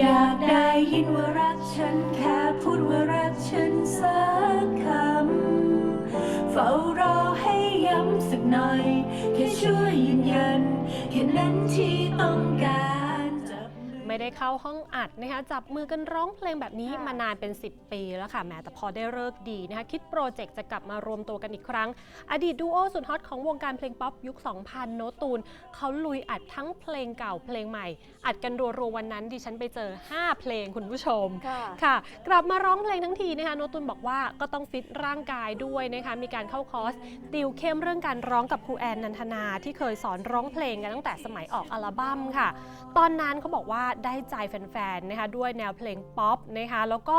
อยากได้ยินว่ารักฉันแค่พูดว่ารักฉันสักคำ เฝ้ารอให้ย้ำสักหน่อย แค่ช่วยยืนยัน แค่นั้นที่ต้องการ ไม่ได้เข้าห้องอัดนะคะจับมือกันร้องเพลงแบบนี้มานานเป็น 10 ปีแล้วค่ะแหม้แต่พอได้เลิกษ์ดีนะคะคิดโปรเจกต์จะกลับมารวมตัวกันอีกครั้ง อดีตดูโอสุดฮอตของวงการเพลงป๊อปยุค 2000 โนตตูนเขาลุยอัดทั้งเพลงเก่าเพลงใหม่ อัดกันรัวๆวันนั้นดิฉันไปเจอ 5 เพลงคุณผู้ชมค่ะค่ะ กลับมาร้องเพลงทั้งทีนะคะโนตุนบอกว่าก็ต้องฟิตร่างกายด้วยนะคะมีการเข้าคอร์สติวเข้มเรื่องการร้องกับครูแอนนันทนาที่เคยสอนร้องเพลงกันตั้งแต่สมัยออกอัลบั้มค่ะ ตอนนั้นเขาบอกว่าได้ใจแฟนๆนะคะด้วยแนวเพลงป๊อปนะคะแล้วก็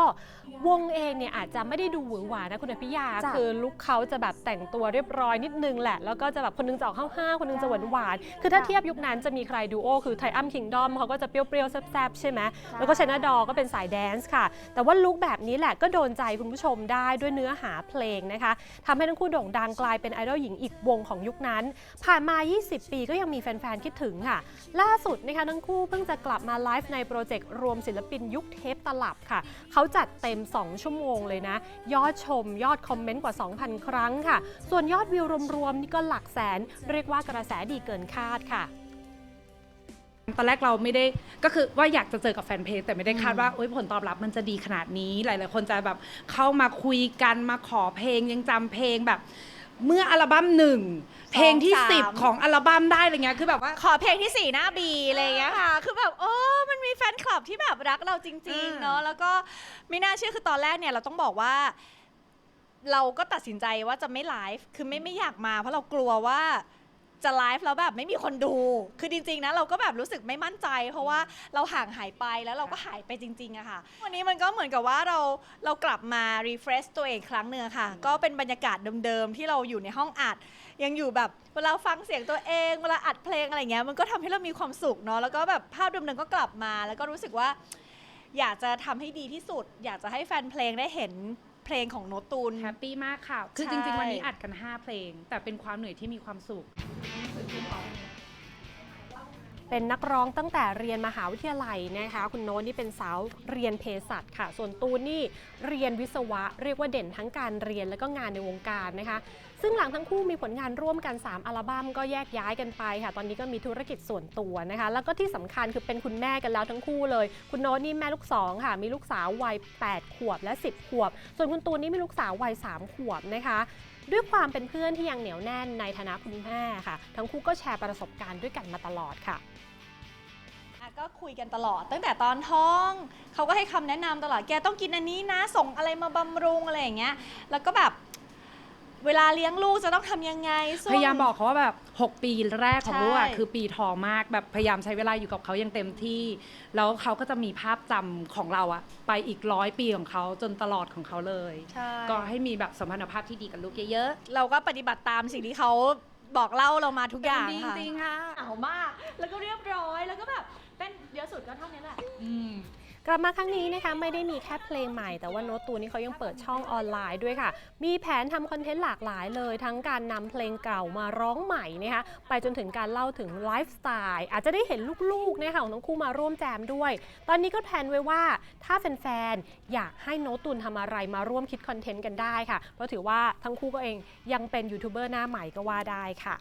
วงเองเนี่ยอาจจะไม่ได้ดูหวือหวานะคุณอภิยา จ้ะ คือลุคเขาจะแบบแต่งตัวเรียบร้อยนิดนึงแหละ แล้วก็จะแบบคนนึงจะออกห้าวๆคนนึงจะหวานหวานๆคือถ้าเทียบยุคนั้นจะมีใครดูโอคือไทอัมคิงดอมเขาก็จะเปรี้ยวๆ แซ่บๆ ใช่ไหม แล้วก็ชนะดอก็เป็นสายแดนซ์ค่ะ แต่ว่าลุคแบบนี้แหละก็โดนใจคุณผู้ชมได้ด้วยเนื้อหาเพลงนะคะทำให้ทั้งคู่โด่งดังกลายเป็นไอดอลหญิงอีกวงของยุคนั้น ผ่านมา 20 ปีก็ยังมีแฟนๆ คิดถึงค่ะ ล่าสุดนะคะทั้งคู่เพิ่งจะกลับมาไลไลฟ์ในโปรเจกต์รวมศิลปินยุคเทปตลับค่ะ เขาจัดเต็ม 2 ชั่วโมงเลยนะ ยอดชมยอดคอมเมนต์กว่า 2,000 ครั้งค่ะ ส่วนยอดวิวรวมๆ นี่ก็หลักแสน เรียกว่ากระแสดีเกินคาดค่ะ ตอนแรกเราไม่ได้ก็คือว่าอยากจะเจอกับแฟนเพลงแต่ไม่ได้คาดว่าโอ๊ยผลตอบรับมันจะดีขนาดนี้ หลาย ๆ คนจะแบบเข้ามาคุยกันมาขอเพลงยังจำเพลงแบบ เมื่ออัลบั้มหนึ่งเพลงที่สามสิบของอัลบั้มได้อะไรเงี้ยคือแบบว่า ขอเพลงที่สี่หน้าบีอะไรอย่างเงี้ยค่ะ คือแบบโอ้มันมีแฟนคลับที่แบบรักเราจริง อ่า ๆ เนาะ แล้วก็ไม่น่าเชื่อคือตอนแรกเนี่ยเราต้องบอกว่า เราก็ตัดสินใจว่าจะไม่ไลฟ์ คือไม่ไม่อยากมาเพราะเรากลัวว่า จะไลฟ์แล้วแบบไม่มีคนดู คือจริงๆนะเราก็แบบรู้สึกไม่มั่นใจ เพราะว่าเราห่างหายไปแล้วเราก็หายไปจริงๆอะค่ะ วันนี้มันก็เหมือนกับว่าเราเรากลับมา refresh ตัวเองครั้งหนึ่งอะค่ะ ก็เป็นบรรยากาศเดิมๆที่เราอยู่ในห้องอัด ยังอยู่แบบเวลาฟังเสียงตัวเองเวลาอัดเพลงอะไรเงี้ยมันก็ทำให้เรามีความสุขเนาะแล้วก็แบบภาพเดิมๆก็กลับมา แล้วก็รู้สึกว่า อยากจะทำให้ดีที่สุด อยากจะให้แฟนเพลงได้เห็น เพลงของโนตตูน แฮปปี้มากค่ะ คือใช่ จริงๆ วันนี้อัดกัน 5 เพลง แต่เป็นความเหนื่อยที่มีความสุข เป็นนักร้องตั้งแต่เรียนมหาวิทยาลัยนะคะ คุณโน้ตนี่เป็นสาวเรียนเภสัชค่ะ ส่วนตูนนี่เรียนวิศวะ เรียกว่าเด่นทั้งการเรียนและก็งานในวงการนะคะ ซึ่งหลังทั้งคู่มีผลงานร่วมกัน 3 อัลบั้มก็แยกย้ายกันไปค่ะ ตอนนี้ก็มีธุรกิจส่วนตัวนะคะ แล้วก็ที่สำคัญคือเป็นคุณแม่กันแล้วทั้งคู่เลย คุณโน้ตนี่แม่ลูกสองค่ะ มีลูกสาววัย 8 ขวบและ 10 ขวบ ส่วนคุณตูนนี่มีลูกสาววัย 3 ขวบนะคะ ด้วยความเป็นเพื่อนที่ยังเหนียวแน่นในฐานะคุณแม่ค่ะ ทั้งคู่ก็แชร์ประสบการณ์ด้วยกันมาตลอดค่ะก็คุยกันตลอด ตั้งแต่ตอนท้อง เขาก็ให้คำแนะนำตลอดแกต้องกินอันนี้นะ ส่งอะไรมาบำรุงอะไรอย่างเงี้ยแล้วก็แบบ เวลาเลี้ยงลูกจะต้องทำยังไงช่วงพยายามบอกเขาว่าแบบ 6 ปีแรกของลูกอะใช่คือปีทองมากแบบพยายามใช้เวลาอยู่กับเขาอย่างเต็มที่ แล้วเขาก็จะมีภาพจำของเราอะไปอีกร้อยปีของเขาจนตลอดของเขาเลย ใช่ ก็ให้มีแบบสัมพันธภาพที่ดีกับลูกเยอะเราก็ปฏิบัติตามสิ่งที่เขาบอกเล่าเรามาทุกๆอย่างดีค่ะ จริงๆค่ะ เอามาก แล้วก็เรียบร้อย แล้วก็แบบเป็นเยอะสุดก็เท่านี้แหละ กลับมาครั้งนี้นะคะไม่ได้มีแค่เพลงใหม่ แต่ว่าโน้ตตูนี่เขายังเปิดช่องออนไลน์ด้วยค่ะ มีแผนทำคอนเทนต์หลากหลายเลย ทั้งการนำเพลงเก่ามาร้องใหม่นะคะไปจนถึงการเล่าถึงไลฟ์สไตล์อาจจะได้เห็นลูกๆนะคะของทั้งคู่มาร่วมแจมด้วย ตอนนี้ก็แพลนไว้ว่าถ้าแฟนๆอยากให้โน้ตตูนทำอะไรมาร่วมคิดคอนเทนต์กันได้ค่ะเพราะถือว่าทั้งคู่ก็เองยังเป็นยูทูบเบอร์หน้าใหม่ก็ว่าได้ค่ะ